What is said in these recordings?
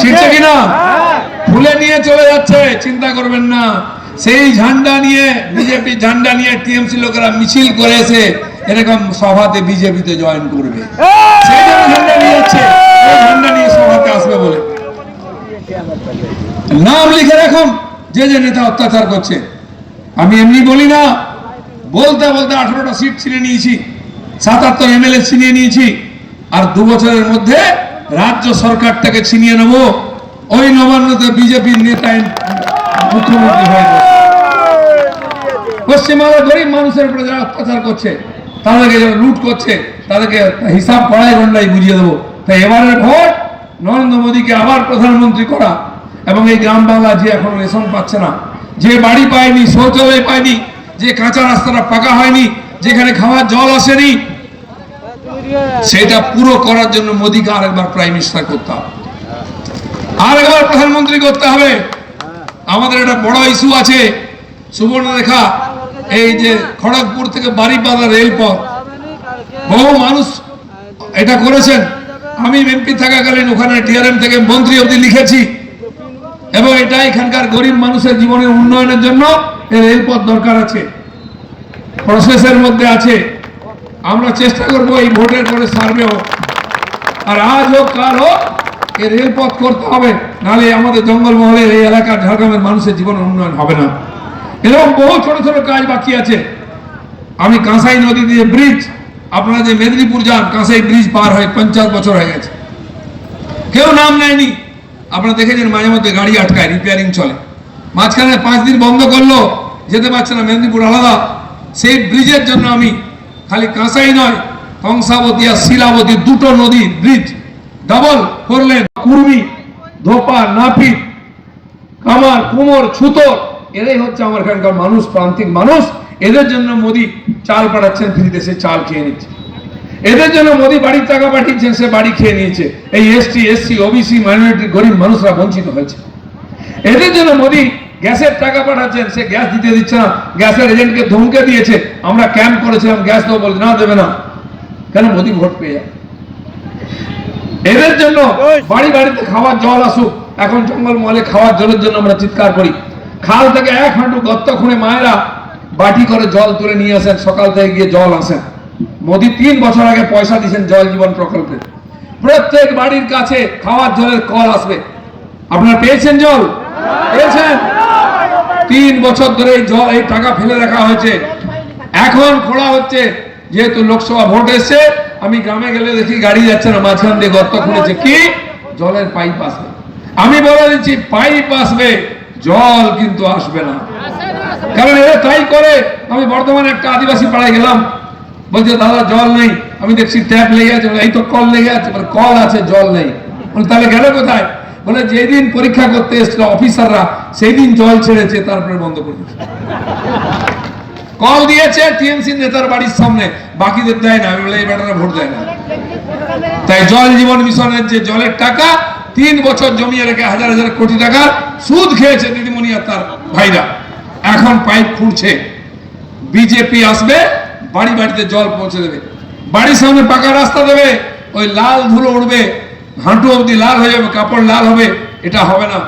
ছিটছে কিনা? ফুলে নিয়ে চলে যাচ্ছে, চিন্তা করবেন না। সেই ঝান্ডা নিয়ে বিজেপি ঝান্ডা নিয়ে টিএমসি লোকেরা মিছিল এরকম সভাতে বিজেপিতে জয়েন করবে। নাম লিখে রাখুন, যে যে নেতা অত্যাচার করছে। আমি এমনি বলি না, বলতে বলতে আঠারোটা সিট ছিনে নিয়েছি, সাতাত্তর এমএলএ ছিনিয়ে নিয়েছি, আর দু বছরের মধ্যে রাজ্য সরকার থেকে ছিনিয়ে নেব ওই নবান্নতে বিজেপির নেতা মুখ্যমন্ত্রী হয়ে যাবে। পশ্চিমবাংলার গরিব মানুষের উপরে যারা অত্যাচার করছে, তাদেরকে যারা লুট করছে, তাদেরকে হিসাব করাই গন্ডাই বুঝিয়ে দেবো তাই এবারের ভোট নরেন্দ্র মোদীকে আবার প্রধানমন্ত্রী করা এবং এই গ্রাম বাংলা যে এখন রেশন পাচ্ছে না, যে বাড়ি পায়নি, শৌচালয় পায়নি, যে কাঁচা রাস্তাটা পাকা হয়নি, যেখানে খাওয়ার জল আসেনি সেটা পুরো করার জন্য মোদীকে আরেকবার প্রাইম মিনিস্টার করতে হবে। আরেকবার প্রধানমন্ত্রী করতে হবে। আমাদের একটা বড় ইস্যু আছে, সুবর্ণরেখা, এই যে খড়গপুর থেকে বাড়িপাদা রেলপথ। বহু মানুষ এটা করেছেন। আমি এমপি থাকাকালীন ওখানে টিআরএম থেকে মন্ত্রী অবধি লিখেছি। এবং এটা এখানকার গরিব মানুষের জীবনের উন্নয়নের জন্য এই রেলপথ দরকার আছে। প্রসেসের মধ্যে আছে। আমরা চেষ্টা করব এই ভোটের পরে সার্ভে হোক। আর আজ হোক, কাল হোক এই রেলপথ করতে হবে। নাহলে আমাদের জঙ্গলমহলের এই এলাকার ঝাড়গ্রামের মানুষের জীবনের উন্নয়ন হবে না। এরকম বহু ছোট ছোট কাজ বাকি আছে। আমি কাঁসাই নদী দিয়ে ব্রিজ আপনারা যে মেদিনীপুর যান, কাঁসাই ব্রিজ পার হয় পঞ্চাশ বছর হয়ে গেছে। কেউ নাম নেয়নি। আপনারা দেখেছেন মাঝে মধ্যে গাড়ি আটকায় রিপেয়ারিং চলে। মাঝখানে পাঁচ দিন বন্ধ করল, যেতে পারছে না, মেদিনীপুর আলাদা। সেই ব্রিজের জন্য আমি খালি কাঁসাই নয়, কংসাবতী আর শিলাবতী দুটো নদী ব্রিজ ডাবল করলেন। কুর্মি, ধোপা, নাপিত, কামার, কুমোর, ছুতোর, এরাই হচ্ছে আমার এখানকার মানুষ, প্রান্তিক মানুষ। এদের জন্য মোদী চাল পাঠাচ্ছেন, ফ্রিতে সে চাল খেয়ে নিচ্ছে। এদের জন্য মোদী বাড়ির টাকা পাঠিয়েছেন, সে বাড়ি খেয়ে নিয়েছে। এই এসটি, এসসি, ওবিসি মাইনরিটি গরিব মানুষরা বঞ্চিত হয়েছে। এদের জন্য মোদি গ্যাসের টাকা পাঠাচ্ছেন সে গ্যাস দিতে দিচ্ছে না। গ্যাসের এজেন্টকে ধমকে দিয়েছে আমরা ক্যাম্প করেছিলাম গ্যাস দেবো বলছে না দেবে না। কেন মোদি ভোট পেয়ে যাবে এদের জন্য বাড়ি বাড়িতে খাওয়ার জল আসুক এখন জঙ্গল মহলে খাওয়ার জলের জন্য আমরা চিৎকার করি। খাল থেকে এক হাঁটু গর্ত খুঁড়ে মায়েরা বাটি করে জল তুলে নিয়ে আসেন সকাল থেকে গিয়ে জল আসেন। মোদি তিন বছর আগে পয়সা দিয়েছেন জল জীবন প্রকল্পে। প্রত্যেক বাড়ির কাছে খাওয়ার জলের কল আসবে। আপনারা পেয়েছেন জল? পেয়েছেন? তিন বছর ধরে এই টাকা ফেলে রাখা হয়েছে। এখন খোলা হচ্ছে, যেহেতু লোকসভা ভোট এসছে, আমি গ্রামে গেলে দেখি গাড়ি যাচ্ছে না, মাঝখান দিয়ে গর্ত খুঁড়েছে কি? জলের পাইপ আসবে। আমি বলে দিচ্ছি পাইপ আসবে, জল কিন্তু আসবে না। কারণ এরা তাই করে। আমি বর্তমানে একটা আদিবাসী পাড়ায় গেলাম। বলছে, দাদা, জল নেই। আমি দেখছি, ট্যাপ লেগে আছে। এই তো কল লেগে আছে। কল আছে, জল নেই। তাহলে গেল কোথায়? বলে, যেদিন পরীক্ষা করতে এসছিল অফিসাররা সেই দিন জল ছেড়েছে, তারপরে বন্ধ করে দিয়েছে। কল দিয়েছে টিএমসি নেতার বাড়ির সামনে, বাকিদের দেয় না বলে, এই বেটারা ভোট দেয় না। তাই জল জীবন মিশনের যে জলের টাকা, তিন বছর জমিয়ে রেখে হাজার হাজার কোটি টাকা সুদ খেয়েছে দিদিমণি আর তার ভাইরা। এখন পাইপ খুঁড়ছে। বিজেপি আসবে, বাড়ি বাড়িতে জল পৌঁছে দেবে। বাড়ির সামনে পাকা রাস্তা দেবে, ওই লাল ধুলো উঠবে হাঁটু অবধি লাল হয়ে যাবে, কাপড় লাল হবে, এটা হবে না।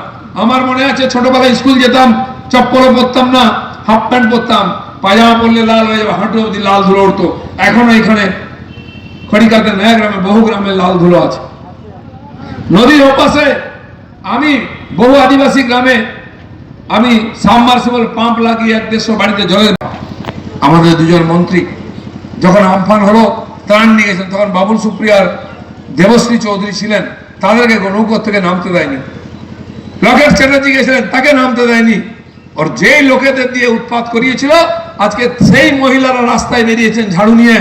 আমার মনে আছে, ছোটবেলায় স্কুল যেতাম, চপ্পলও পরতাম না, হাফ প্যান্ট পরতাম পাজামা পরলে লাল হয়ে যাবে, হাঁটু অবধি লাল ধুলো উঠতো। এখনও এখানে, খড়িকাতে নয়া গ্রামে বহু গ্রামে লাল ধুলো আছে। নদীর ওপাশে, আমি বহু আদিবাসী গ্রামে, আমি সাবমার্সিবল পাম্প লাগিয়ে এক দেড়শো বাড়িতে জলের আমাদের দুজন মন্ত্রী, যখন আমফান হলো, ত্রাণ নিয়ে গেছেন, তখন বাবুল সুপ্রিয়ার দেবশ্রী চৌধুরী ছিলেন, তাদেরকে নৌকর থেকে নামতে দেয়নি। লকেট চ্যাটার্জি গেছিলেন তাকে নামতে দেয়নি? ওর যেই লোকেদের দিয়ে উৎপাত করিয়েছিল, আজকে সেই মহিলারা রাস্তায় বেরিয়েছেন ঝাড়ু নিয়ে।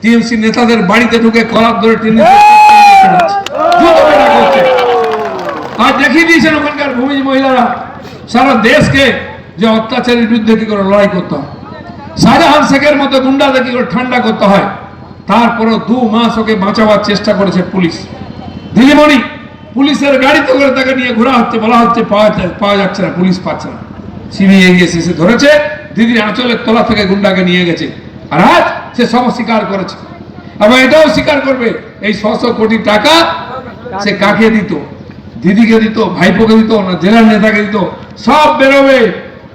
টিএমসি নেতাদের বাড়িতে ঢুকে কলার ধরে টেনে আর দেখিয়ে দিয়েছেন ওখানকার ভূমিজ মহিলারা, সারা দেশকে যে অত্যাচারের বিরুদ্ধে কি করে লড়াই করতে হয়। শাহজাহান শেখের মতো গুন্ডাদের কি করে ঠান্ডা করতে হয়? তারপরও দু মাস ওকে বাঁচাবার চেষ্টা করেছে পুলিশ। দিদিমণি, পুলিশের গাড়িতে করে তাকে নিয়ে ঘোরা হচ্ছে, বলা হচ্ছে পাওয়া পাওয়া যাচ্ছে না, পুলিশ পাচ্ছে না। সিবিআই এগিয়ে এসে ধরেছে, দিদির আঁচলের তলা থেকে গুন্ডাকে নিয়ে গেছে। আর আজ সে সব স্বীকার করেছে। এবং এটাও স্বীকার করবে, এই ছশো কোটি টাকা সে কাকে দিত? দিদিকে দিত, ভাইপোকে দিত না, জেলার নেতাকে দিত? সব বেরোবে।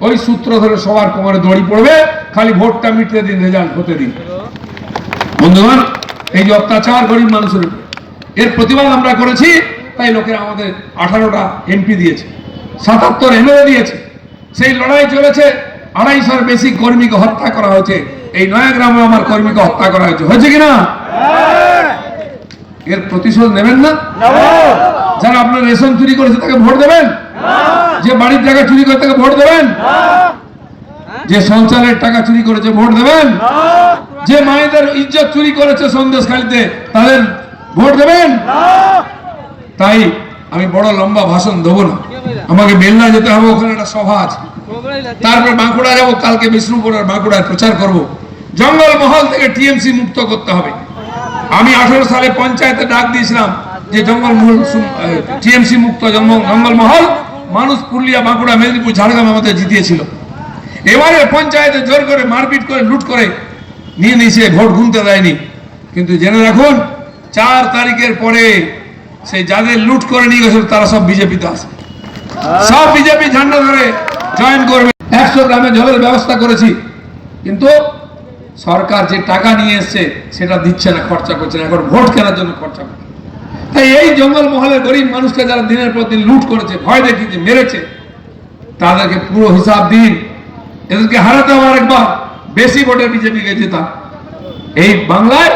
ওই সূত্র ধরে সবার কোমরে দড়ি পড়বে, খালি ভোটটা মিটতে দিন, রেজাল্ট হতে দিন। বন্ধুগণ এই যে অত্যাচার গরিব মানুষের উপর, এর প্রতিবাদ আমরা করেছি তাই লোকেরা আমাদের আঠারোটা এমপি দিয়েছে সাতাত্তর এমএলএ দিয়েছে। সেই লড়াই চলেছে আড়াইশোর বেশি কর্মীকে হত্যা করা হয়েছে। এই নয়া গ্রামে আমার কর্মীকে হত্যা করা হয়েছে। হয়েছে কিনা? এর প্রতিশোধ নেবেন না? যারা আপনার রেশন চুরি করেছে তাকে ভোট দেবেন? যে বাড়ির টাকা চুরি করে তাকে ভোট দেবেন? যে সঞ্চালের টাকা চুরি করেছে ভোট দেবেন? যে মায়েদের ইজ্জত চুরি করেছে সন্দেশখালিতে তাদের ভোট দেবেন? তাই আমি বড় লম্বা ভাষণ দেবো না। আমাকে বেলনা যেতে হবে ওখানে একটা সভা আছে। তারপর বাঁকুড়া যাব কালকে বিষ্ণুপুরের বাঁকুড়ায় প্রচার করব। জঙ্গল মহল থেকে টিএমসি মুক্ত করতে হবে। আমি আঠারো সালে পঞ্চায়েতে ডাক দিয়েছিলাম যে জঙ্গল মহল টিএমসি মুক্ত জঙ্গল জঙ্গল মহল। মানুষ পুরুলিয়া বাঁকুড়া মেদিনীপুর ঝাড়গ্রাম আমাদের জিতিয়েছিল। এবারে পঞ্চায়েতে জোর করে মারপিট করে, লুট করে নিয়ে নিয়েছে, ভোট গুনতে দেয়নি। কিন্তু জেনে রাখুন, চার তারিখের পরে সেই যাদের লুট করে নিয়ে গেছিল, তারা সব বিজেপিতে আসে সব বিজেপি ঝান্ডা ধরে জয়েন করবে। একশো গ্রামে জলের ব্যবস্থা করেছি, কিন্তু সরকার যে টাকা নিয়ে এসছে, সেটা দিচ্ছে না, খরচা করছে না। এখন ভোট কেনার জন্য খরচা করছে। তাই এই জঙ্গল মহলের গরিব মানুষকে যারা দিনের পর দিন লুট করেছে, ভয় দেখিয়েছে, মেরেছে, তাদেরকে পুরো হিসাব দিন। এদেরকে হারাতে হবে আরেকবার বেশি ভোটে বিজেপিকে জেতা। এই বাংলায়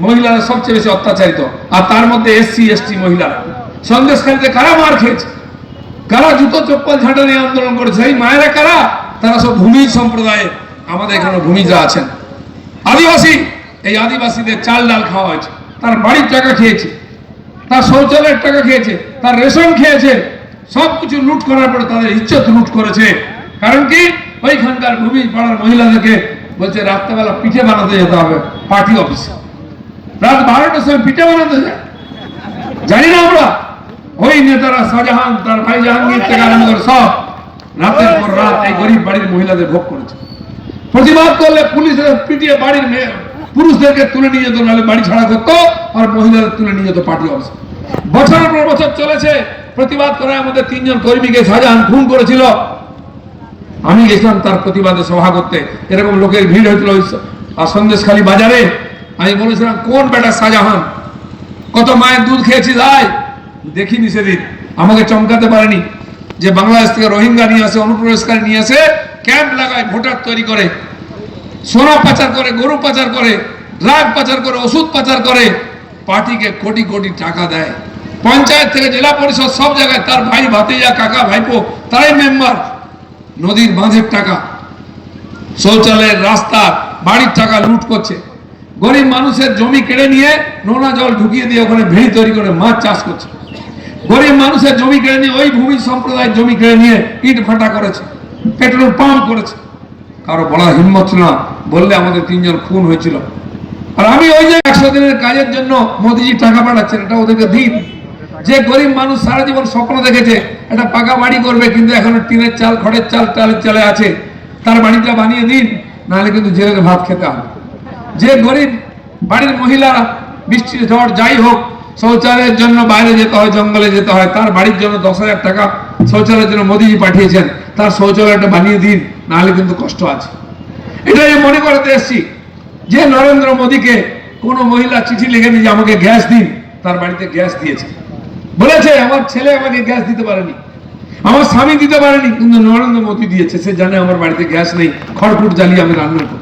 মহিলারা সবচেয়ে বেশি অত্যাচারিত। আর তার মধ্যে এসসি, এসটি মহিলারা। সন্দেশখালীতে কারা মার খেয়েছে? কারা জুতো চপ্পল ঝাঁটা নিয়ে আন্দোলন করেছে? এই মায়েরা কারা? তারা সব ভূমি সম্প্রদায়ে আমাদের এখানে ভূমিজা আছেন। আদিবাসী, এই আদিবাসীদের চাল ডাল খাওয়া হয়েছে। তার বাড়ির টাকা খেয়েছে। তার শৌচালয়ের টাকা খেয়েছে। তার রেশন খেয়েছে। সব কিছু লুট করার পরে তাদের ইজ্জত লুট করেছে। কারণ কি? ওইখানকার ভূমি পাড়ার মহিলাদেরকে বলছে, রাত্রেবেলা পিঠে বানাতে যেতে হবে, পার্টি অফিসে। রাত বারোটার সময় পিঠে বানাতে যায়। জানি না আমরা। ওই নেতারা শাহজাহান, তার ভাই জাহাঙ্গীর থেকে আরম্ভ করে সব রাতের পর রাত এই গরিব বাড়ির মহিলাদের ভোগ করেছে। প্রতিবাদ করলে পুলিশের পিটিয়ে বাড়ির মেয়ে, পুরুষদেরকে তুলে নিয়ে যেত, নাহলে বাড়ি ছাড়া করতো আর মহিলাদের তুলে নিয়ে যেত পার্টি অফিসে। বছরের পর বছর চলেছে, প্রতিবাদ করে আমাদের তিনজন কর্মীকে শাহজাহান খুন করেছিল। আমি গেছিলাম তার প্রতিবাদে সভা করতে। এরকম লোকের ভিড় হয়েছিল ওই সন্দেশখালী বাজারে। আমি বলেছিলাম, কোন বেটা শাহজাহান? কত মায়ের দুধ খেয়েছি তাই দেখিনি সেদিন। আমাকে চমকাতে পারেনি যে বাংলাদেশ থেকে রোহিঙ্গা নিয়ে আসে, অনুপ্রবেশকারী নিয়ে আসে, ক্যাম্প লাগায় ভোটার তৈরি করে, সোনা পাচার করে, গরু পাচার করে, ড্রাগ পাচার করে, ওষুধ পাচার করে, পার্টিকে কোটি কোটি টাকা দেয়। পঞ্চায়েত থেকে জেলা পরিষদ সব জায়গায় তার ভাই ভাতিজা, কাকা, ভাইপো, তারাই মেম্বার নদীর বাঁধের টাকা। শৌচালয়ের রাস্তা, বাড়ির টাকা লুট করছে। গরিব মানুষের জমি কেড়ে নিয়ে নোনা জল ঢুকিয়ে দিয়ে ওখানে ভেড়ি তৈরি করে মাছ চাষ করছে। গরিব মানুষের জমি কেড়ে নিয়ে ওই ভূমি সম্প্রদায়ের জমি কেড়ে নিয়ে ইট ফাটা করেছে, পেট্রোল পাম্প করেছে। কারও বলার হিম্মত না, বললে আমাদের তিনজন খুন হয়েছিল। আর আমি ওই যে একশো দিনের কাজের জন্য মোদিজি টাকা পাঠাচ্ছেন, এটা ওদেরকে দিন। যে গরিব মানুষ সারা জীবন স্বপ্ন দেখেছে, একটা পাকা বাড়ি করবে, কিন্তু এখনও টিনের চাল, খড়ের চাল, চালের চালে আছে, তার বাড়িটা বানিয়ে দিন, নাহলে কিন্তু জেলে ভাত খেতে হবে। যে গরিব বাড়ির মহিলারা বৃষ্টি, ঝড় যাই হোক, শৌচালয়ের জন্য বাইরে যেতে হয়, জঙ্গলে যেতে হয়, তার বাড়ির জন্য দশ হাজার টাকা শৌচালয়ের জন্য মোদিজি পাঠিয়েছেন, তার শৌচালয়টা বানিয়ে দিন, নাহলে কিন্তু কষ্ট আছে। এটাই মনে করতে এসছি, যে নরেন্দ্র মোদীকে কোনো মহিলা চিঠি লিখে যে আমাকে গ্যাস দিন, তার বাড়িতে গ্যাস দিয়েছে। বলেছে, আমার ছেলে আমাকে গ্যাস দিতে পারেনি। আমার স্বামী দিতে পারেনি। কিন্তু নরেন্দ্র মোদী দিয়েছে। সে জানে আমার বাড়িতে গ্যাস নেই। খড়কুট জ্বালিয়ে আমি রান্না করি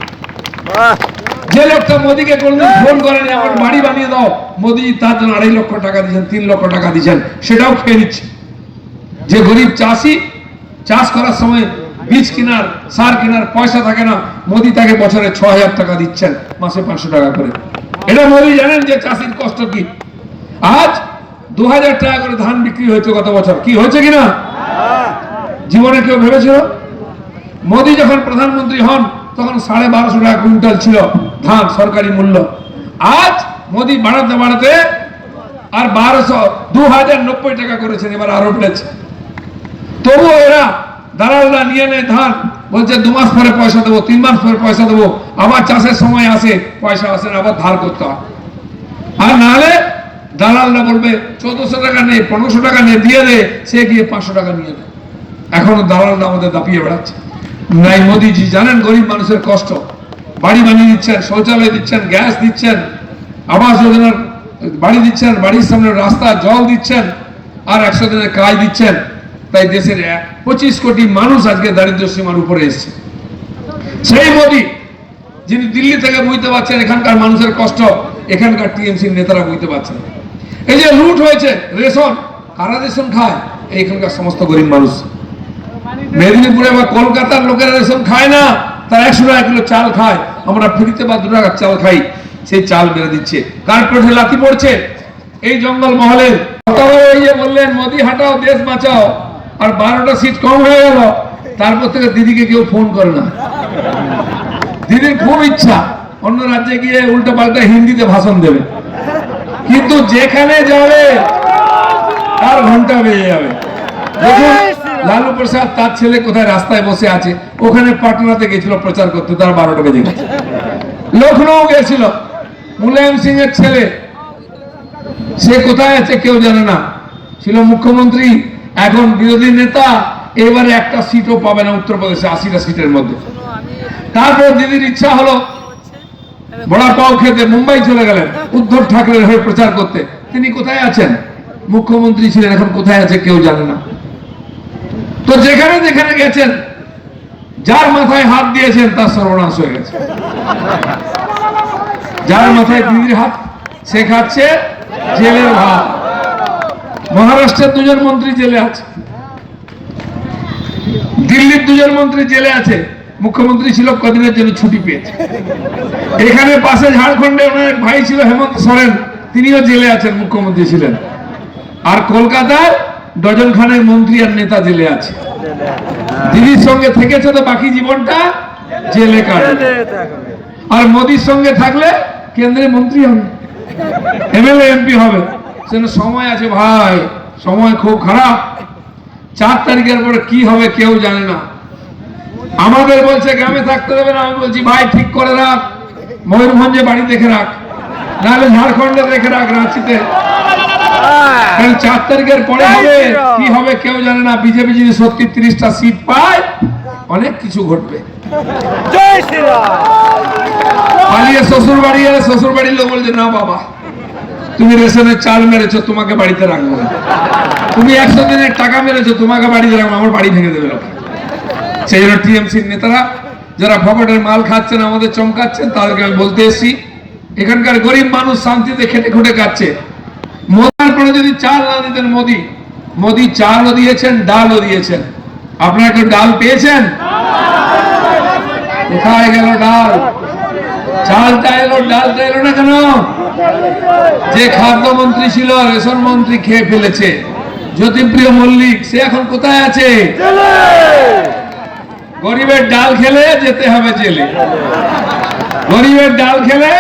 যে লোকটা মোদীকে কোনদিন ফোন করেনি, আমার বাড়ি বানিয়ে দাও। মোদী তার জন্য আড়াই লক্ষ টাকা দিয়েছেন, তিন লক্ষ টাকা দিয়েছেন। সেটাও খেয়ে নিচ্ছে। যে গরিব চাষি, চাষ করার সময় বীজ কেনার, সার কেনার পয়সা থাকে না, মোদী তাকে বছরে ছ হাজার টাকা দিচ্ছেন, মাসে পাঁচশো টাকা করে। এটা মোদী জানেন যে চাষির কষ্ট কি? আজ দু হাজার টাকা করে ধান বিক্রি হয়েছে গত বছর। কি হয়েছে কিনা? জীবনে কেউ ভেবেছিল? মোদী যখন প্রধানমন্ত্রী হন, তখন সাড়ে বারোশো টাকা কুইন্টাল ছিল ধান, সরকারি মূল্য। আজ মোদী বাড়াতে বাড়াতে আর বারোশো দু হাজার নব্বই টাকা করেছেন, এবার আরও বেড়েছে। তবুও এরা দালালরা নিয়ে নেয় ধান। বলছে, দু মাস পরে পয়সা দেবো, তিন মাস পরে পয়সা দেবো। আবার চাষের সময় আসে, পয়সা আসে না, আবার ধার করতে হয়। আর নাহলে দালালরা বলবে, চোদ্দশো টাকা নে, পনেরোশো টাকা নে, দিয়ে দে। সে গিয়ে পাঁচশো টাকা নিয়ে দেয় এখনও দালালরা আমাদের দাপিয়ে বেড়াচ্ছে। নাই মোদিজি, জানেন গরিব মানুষের কষ্ট? বাড়ি বানিয়ে দিচ্ছেন, শৌচালয় দিচ্ছেন, গ্যাস দিচ্ছেন, আবাস যোজনার বাড়ি দিচ্ছেন, বাড়ির সামনে রাস্তা, জল দিচ্ছেন, আর একশো দিনের কাজ দিচ্ছেন। তাই দেশের পঁচিশ কোটি মানুষ আজকে দারিদ্র সীমার উপরে এসছে। সেই মোদি, যিনি দিল্লি থেকে বুঝতে পারছেন, এখানকার মানুষের কষ্ট, এখানকার টিএমসির নেতারা বুঝতে পারছেন। এই যে লুট হয়েছে, রেশন, কারা রেশন খায়? এইখানকার সমস্ত গরিব মানুষ। মেদিনীপুরে বা কলকাতার লোকেরা রেশন খায় না, তারা একশো টাকা কিলো চাল খায়। আমরা ফ্রিতে বা দু টাকার চাল খাই, সেই চাল বেড়ে দিচ্ছে। কার পেটে লাথি পড়ছে? এই জঙ্গল মহলের বললেন, মোদি, হাটাও, দেশ বাঁচাও। আর বারোটা সিট কম হয়ে গেল। তারপর থেকে দিদিকে কেউ ফোন করে না। দিদির খুব ইচ্ছা। অন্য রাজ্যে গিয়ে উল্টো পাল্টা হিন্দিতে ভাষণ দেবে। কিন্তু যেখানে যাবে তার ঘণ্টা বেজে যাবে। দেখুন লালু প্রসাদ তার ছেলে কোথায় রাস্তায় বসে আছে ওখানে পাটনাতে গেছিল প্রচার করতে তার বারোটা বেজে গেছে। লখনৌ গেছিল মুলায়ম সিং এর ছেলে। সে কোথায় আছে কেউ জানে না। ছিল মুখ্যমন্ত্রী এখন বিরোধী নেতা এবারে একটা সিটও পাবে না উত্তরপ্রদেশে আশিটা সিটের মধ্যে। তারপর দিদির ইচ্ছা হলো বড়া পাও খেতে মুম্বাই চলে গেলেন। উদ্ধব ঠাকরের হয়ে প্রচার করতে। তিনি কোথায় আছেন? মুখ্যমন্ত্রী ছিলেন, এখন কোথায় আছে কেউ জানে না। তো যেখানে যেখানে গেছেন, যার মাথায় হাত দিয়েছেন, তার সর্বনাশ হয়ে গেছে। যার মাথায় দিদির হাত, সে খাচ্ছে জেলের ভাত। মহারাষ্ট্রের দুজন মন্ত্রী জেলে আছে। দিল্লির দুজন মন্ত্রী জেলে আছে। মুখ্যমন্ত্রী ছিল, কদিনের জন্য ছুটি পেয়েছে। এখানে পাশে ঝাড়খণ্ডে ওনার ভাই ছিল, হেমন্ত সোরেন। তিনিও জেলে আছেন, মুখ্যমন্ত্রী ছিলেন। আর কলকাতায় ডজন খানের মন্ত্রী আর নেতা জেলে আছে। দিদির সঙ্গে থেকেছে তো বাকি জীবনটা, জেলে কাটবে আর মোদির সঙ্গে থাকলে কেন্দ্রের মন্ত্রী হবে এমএলএ, এমপি হবে। সেজন্য সময় আছে ভাই, সময় খুব খারাপ। চার তারিখের পরে কি হবে কেউ জানে না। আমাদের বলছে গ্রামে থাকতে দেবে না আমি বলছি ভাই ঠিক করে রাখ। ময়ূরভঞ্জে বাড়ি দেখে রাখ। নাহলে ঝাড়খণ্ডে দেখে রাখ রাঁচিতে। চার তারিখের পরে হবে। কি হবে কেউ জানে না। বিজেপি যদি সত্যি তিরিশটা সিট পায় অনেক কিছু ঘটবে। পালিয়ে শ্বশুর বাড়ি এলে শ্বশুর বাড়ির লোক বলছে না বাবা তুমি রেশনের চাল মেরেছো তোমাকে বাড়িতে রাখব তুমি একশো দিনের টাকা মেরেছো তোমাকে বাড়িতে রাখব আমার বাড়ি ভেঙে দেবে লোক। সেই জন্য টিএমসির নেতারা যারা ফকটের মাল খাচ্ছেন, আমাদের চমকাচ্ছেন, তাদেরকে আমি বলতে এসেছি, এখানকার গরিব মানুষ শান্তিতে খেটে খুঁটে খাচ্ছে। মোদার পরে যদি চাল না দিতেন মোদি মোদি চালও দিয়েছেন, ডালও দিয়েছেন। আপনারা কেউ ডাল পেয়েছেন? কোথায় গেল ডাল? চালটা এলো, ডালটা এলো না কেন? যে খাদ্যমন্ত্রী ছিল, রেশন মন্ত্রী খেয়ে ফেলেছে। জ্যোতিপ্রিয় মল্লিক, সে এখন কোথায় আছে? গরিবের ডাল খেলে যেতে হবে জেলে। গরিবের ডাল খেলে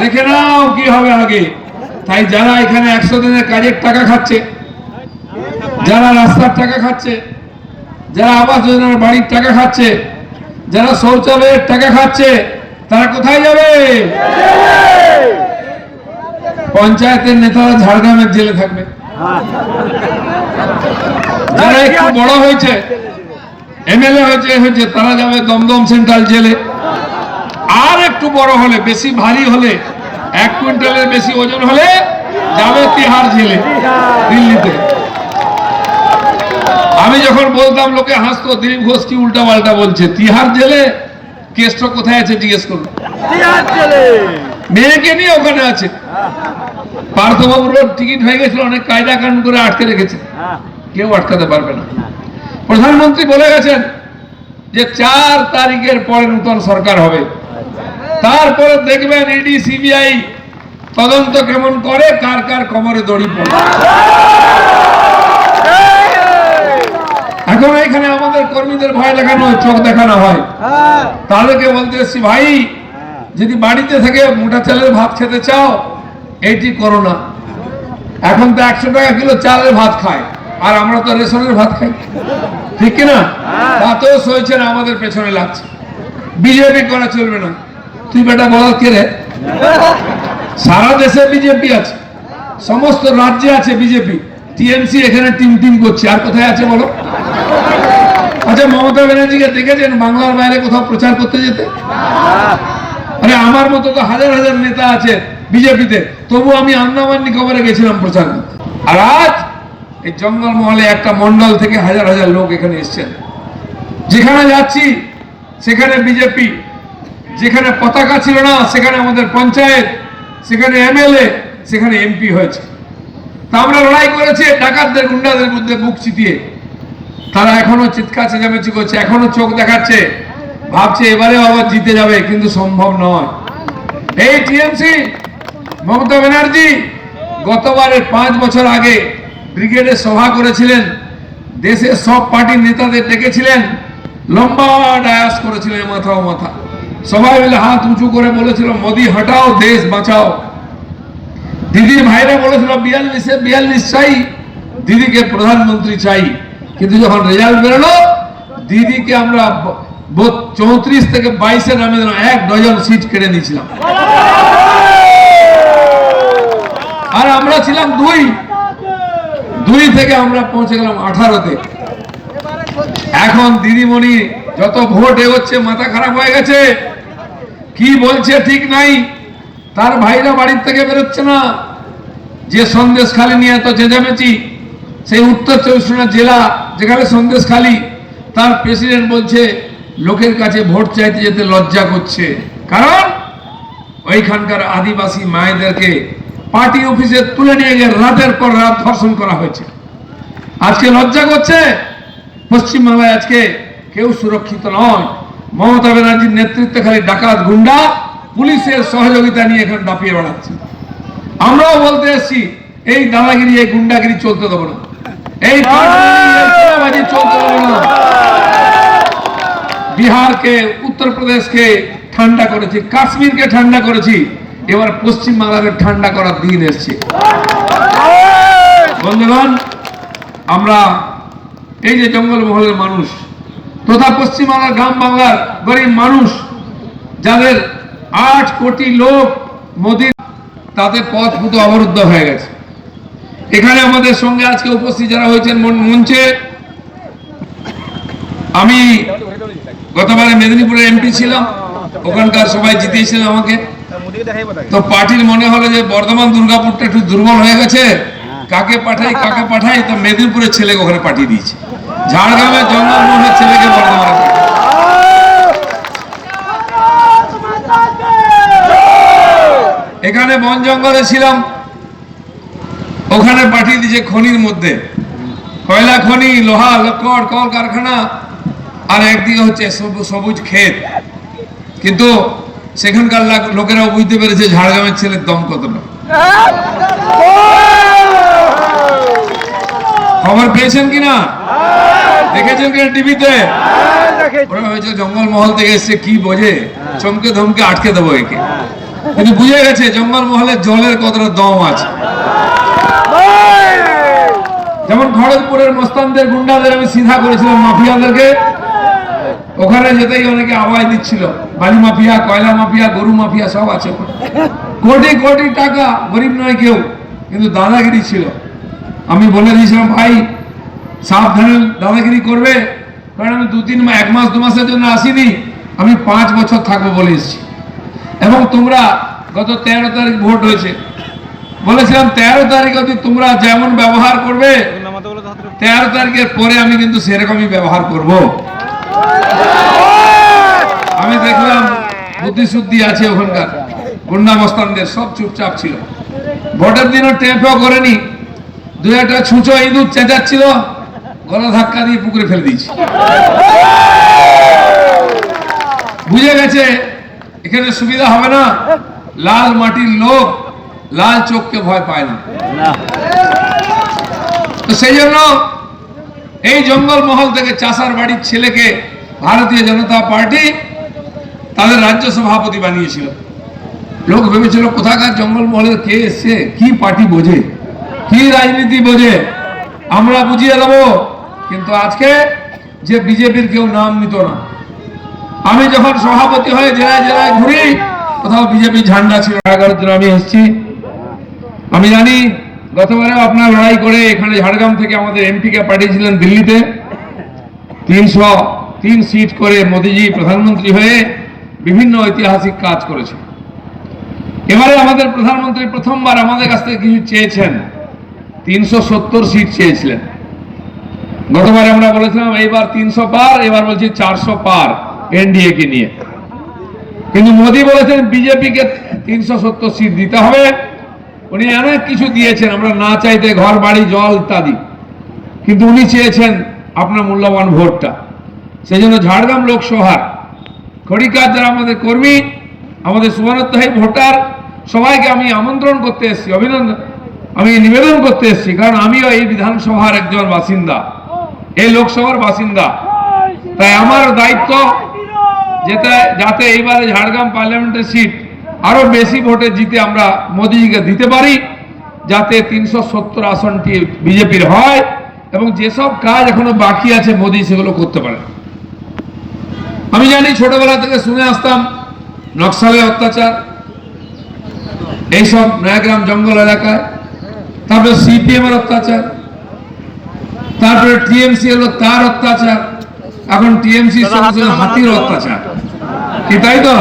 দেখে নাও কি হবে আগে। তাই যারা এখানে একশো দিনের কাজের টাকা খাচ্ছে, যারা রাস্তার টাকা খাচ্ছে, যারা আবাস যোজনার বাড়ির টাকা খাচ্ছে, যারা শৌচালয়ের টাকা খাচ্ছে, তারা কোথায় যাবে? পঞ্চায়েতের নেতারা ঝাড়গ্রামের জেলে থাকবে। যারা একটু বড় হয়েছে এমএলএ হয়েছে হয়েছে তারা যাবে দমদম সেন্ট্রাল জেলে। আর একটু বড় হলে বেশি ভারী হলে এক কুইন্টালের বেশি ওজন হলে যাবে তিহার জেলে দিল্লিতে। আমি যখন বলতাম লোকে হাসতো দিলীপ ঘোষ কি উল্টা পাল্টা বলছে তিহার জেলে? কেসটা কোথায় আছে জিজ্ঞেস করুন। মেয়েকে নিয়ে ওখানে আছে। পার্থবাবুর টিকিট হয়ে গেছিল অনেক কায়দা কানুন করে আটকে রেখেছে। হ্যাঁ। কেউ আটকাতে পারবে না। প্রধানমন্ত্রী বলে গেছেন যে চার তারিখের পরে নূতন সরকার হবে। তারপরে দেখবেন ইডি সিবিআই তদন্ত কেমন করে, কার কার কোমরে দড়ি পড়ে। এখন এখানে আমাদের কর্মীদের ভয় দেখানো, চোখ দেখানো হয়। তাদেরকে বলতে এসছি, ভাই, যদি বাড়িতে থেকে মোটা চালের ভাত খেতে চাও এইটি করো না। এখন তো একশো টাকা কিলো চালের ভাত খায়। আর আমরা তো রেশনের ভাত খাই। ঠিক কিনা? তাতেও সইছে না আমাদের পেছনে লাগছে। বিজেপি করা চলবে না। তুই বেটা বলার কে রে? সারা দেশে বিজেপি আছে। সমস্ত রাজ্যে আছে বিজেপি। টিএমসি এখানে টিম টিম করছে। আর কোথায় আছে বলো? আচ্ছা মমতা ব্যানার্জিকে দেখেছেন বাংলার বাইরে কোথাও প্রচার করতে যেতে? আরে আমার মতো তো হাজার হাজার নেতা আছে বিজেপিতে। তবু আমি আন্দামান নিকোবরে গেছিলাম প্রচার করতে। আর আজ এই জঙ্গল মহলে একটা মন্ডল থেকে হাজার হাজার লোক এখানে এসছেন। যেখানে যাচ্ছি, সেখানে বিজেপি যেখানে পতাকা ছিল না, সেখানে আমাদের পঞ্চায়েত, সেখানে এমএলএ সেখানে এমপি হয়েছে। তা আমরা লড়াই করেছি, ডাকাতদের, গুন্ডাদের মধ্যে বুক চিতিয়ে। তারা এখনও চিৎকার চেঁচামেচি করছে, এখনও চোখ দেখাচ্ছে। ভাবছে এবারে আবার জিতে যাবে, কিন্তু সম্ভব নয়। এই টিএমসি, মমতা ব্যানার্জি, গতবারের পাঁচ বছর আগে ব্রিগেডে সভা করেছিলেন, দেশের সব পার্টির নেতাদের ডেকেছিলেন, লম্বা ডায়াস করেছিলেন মাথা ও মাথা। সবাই মিলে হাত উঁচু করে বলেছিল, মোদি, হটাও, দেশ বাঁচাও। দিদি ভাইরা বলেছিল, বিয়াল্লিশে বিয়াল্লিশ চাই, দিদিকে প্রধানমন্ত্রী চাই। কিন্তু যখন রেজাল্ট বেরোলো, দিদিকে আমরা চৌত্রিশ থেকে বাইশে নামে এক ডজন সিট কেড়ে নিয়েছিলাম। আর আমরা ছিলাম দুই। দুই থেকে আমরা পৌঁছে গেলাম আঠারোতে। এখন দিদিমণি যত ভোট এগোচ্ছে, মাথা খারাপ হয়ে গেছে। কি বলছে ঠিক নাই। তার ভাইরা বাড়ির থেকে বেরোচ্ছে না। যে সন্দেশ খালি নিয়ে এত চেঁচামেচি, সেই উত্তর চব্বিশ জেলা যেখানে সন্দেশ খালি, তার প্রেসিডেন্ট বলছে, লোকের কাছে ভোট চাইতে যেতে লজ্জা করছে। কারণ ওইখানকার আদিবাসী মায়েদেরকে পার্টি অফিসে তুলে নিয়ে গিয়ে রাতের পর রাত ধর্ষণ করা হয়েছে। আজকে লজ্জা করছে? পশ্চিমবাংলায় আজকে কেউ সুরক্ষিত নয়। মমতা ব্যানার্জির নেতৃত্বে খালি ডাকাত গুন্ডা পুলিশের সহযোগিতা নিয়ে এখানে দাপিয়ে বেড়াচ্ছে। আমরাও বলতে এসছি, এই দাদাগিরি, এই গুন্ডাগিরি চলতে দেবো না। এই চলতে দেবো না। বিহারকে, উত্তরপ্রদেশকে ঠান্ডা করেছি, কাশ্মীরকে ঠান্ডা করেছি। এবার পশ্চিম বাংলাকে ঠান্ডা করার দিন এসছে। বন্ধুগণ, আমরা এই যে জঙ্গলমহলের মানুষ তথা পশ্চিমবাংলার গ্রাম বাংলার গরিব মানুষ, যাদের আট কোটি লোক মোদির তাদের পথ পুতো অবরুদ্ধ হয়ে গেছে। এখানে আমাদের সঙ্গে আজকে উপস্থিত যারা হয়েছেন মঞ্চে, আমি গতবারে মেদিনীপুরের এমপি ছিলাম, ওখানকার সবাই জিতিয়েছিলেন আমাকে। তো পার্টির মনে হলো যে বর্ধমান দুর্গাপুরটা একটু দুর্বল হয়ে গেছে। কাকে পাঠাই কাকে পাঠাই তো মেদিনীপুরের ছেলেকে ওখানে পাঠিয়ে দিয়েছে। ঝাড়গ্রামের জঙ্গলমহলের ছেলেকে বর্ধমানে এখানে বন জঙ্গলে ছিলাম। ওখানে পাঠিয়ে দিয়েছে খনির মধ্যে। কয়লা খনি লোহা লক্কর কল কারখানা আর একদিকে হচ্ছে সবু- সবুজ ক্ষেত। কিন্তু সেখানকার লোকেরাও বুঝতে পেরেছে ঝাড়গ্রামের ছেলের দম কতটা। খবর পেয়েছেন কিনা দেখেছেন কিনা টিভিতে? ওরা হয়েছে জঙ্গল মহল থেকে এসছে, কি বোঝে? চমকে ধমকে আটকে দেবো একে। কিন্তু বুঝে গেছে জঙ্গল মহলে জলের কতটা দম আছে। যেমন খড়গপুরের মস্তানদের গুন্ডাদের আমি সিধা করেছিলাম মাফিয়াদেরকে। ওখানে যেতেই অনেকে আওয়াজ দিচ্ছিল। বালি মাফিয়া কয়লা মাফিয়া গরু মাফিয়া সব আছে। কোটি কোটি টাকা গরিব নয় কেউ কিন্তু দাদাগিরি ছিল। আমি বলে দিয়েছিলাম ভাই সাবধানে দাদাগিরি করবে কারণ আমি দু তিন মাস এক মাস দু মাসের জন্য আসিনি আমি পাঁচ বছর থাকব বলে এসেছি। এবং তোমরা গত তেরো তারিখ ভোট হয়েছে। বলেছিলাম তেরো তারিখ অবধি তোমরা যেমন ব্যবহার করবে তেরো তারিখের পরে আমি কিন্তু সেরকমই ব্যবহার করব। দেখলাম বুদ্ধি আছে ওখানকার। গুন্ডা মস্তানদের সব চুপচাপ ছিল। ভোটের দিনও টেম্পও করেনি। দু একটা ছুঁচো ইঁদুর চেঁচাচ্ছিল, গলা ধাক্কা দিয়ে পুকুরে ফেলে দিয়েছি। বুঝে গেছে, এখানে সুবিধা হবে না। লাল মাটির লোক, লাল চোখকে ভয় পায় না। তো সেই জন্য এই জঙ্গল মহল থেকে চাষার বাড়ির ছেলেকে ভারতীয় জনতা পার্টি তাদের রাজ্য সভাপতি বানিয়েছিল। লোক ভেবেছিল, কোথাকার জঙ্গল মহলের কে এসছে? কি পার্টি বোঝে? কি রাজনীতি বোঝে? আমরা বুঝিয়ে দেবো। কিন্তু আজকে যে বিজেপির কেউ নাম নিত না। আমি যখন সভাপতি হয়ে জেলায় জেলায় ঘুরি, কোথাও বিজেপি ঝান্ডা ছিল এগারো জন আমি এসেছি। আমি জানি, গতবারেও আপনার লড়াই করে এখানে ঝাড়গ্রাম থেকে আমাদের এমপিকে পাঠিয়েছিলেন দিল্লিতে। তিনশো, তিন সিট করে মোদিজি প্রধানমন্ত্রী হয়ে বিভিন্ন ঐতিহাসিক কাজ করেছে। এবারে আমাদের প্রধানমন্ত্রী প্রথমবার আমাদের কাছ থেকে কিছু চেয়েছেন। তিনশো সত্তর সিট চেয়েছিলেন। গতবার আমরা বলেছিলাম, এইবার তিনশো পার, এবার বলছি চারশো পার এনডিএ কে নিয়ে। কিন্তু মোদি বলেছেন, বিজেপিকে তিনশো সত্তর সিট দিতে হবে। উনি অনেক কিছু দিয়েছেন, আমরা না চাইতে ঘর, বাড়ি, জল ইত্যাদি। কিন্তু উনি চেয়েছেন, আপনার মূল্যবান ভোটটা। সেই জন্য ঝাড়গ্রাম লোকসভার খড়িকার যারা আমাদের কর্মী, আমাদের সুবর্ণোত্থায়ী ভোটার, সবাইকে আমি আমন্ত্রণ করতে এসেছি, অভিনন্দন, আমি নিবেদন করতে এসেছি, কারণ আমিও এই বিধানসভার একজন বাসিন্দা, এই লোকসভার বাসিন্দা। তাই আমার দায়িত্ব যেটা যাতে এইবারে ঝাড়গ্রাম পার্লামেন্টের সিট আরও বেশি ভোটে জিতে আমরা মোদিজিকে দিতে পারি, যাতে তিনশো সত্তর আসনটি বিজেপির হয়, এবং যেসব কাজ এখনও বাকি আছে, মোদি সেগুলো করতে পারে। আমি জানি ছোটবেলা থেকে শুনে আসতাম নকশালে অত্যাচার এইসব নয়াগ্রাম জঙ্গল এলাকায় তারপরে সিপিএম এর অত্যাচার তারপরে টিএমসি হলো তার অত্যাচার এখন টিএমসি হাতির অত্যাচার। কি তাই তো?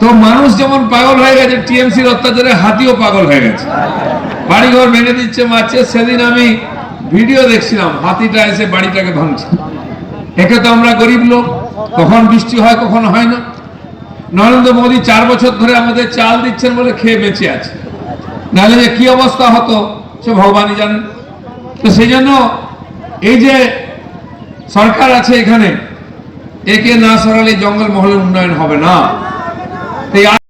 তো মানুষ যেমন পাগল হয়ে গেছে টিএমসির অত্যাচারে হাতিও পাগল হয়ে গেছে। বাড়িঘর ভেঙে দিচ্ছে মারছে সেদিন আমি ভিডিও দেখছিলাম, হাতিটা এসে বাড়িটাকে ভাঙছে। একে তো আমরা গরিব লোক, কখন বৃষ্টি হয়, কখন হয় না। নরেন্দ্র মোদী চার বছর ধরে আমাদের চাল দিচ্ছেন বলে খেয়ে বেঁচে আছে। নাহলে যে কি অবস্থা হতো, সে ভগবানই জানেন। তো সেই জন্য এই যে সরকার আছে এখানে, একে না সরালে জঙ্গল মহলের উন্নয়ন হবে না।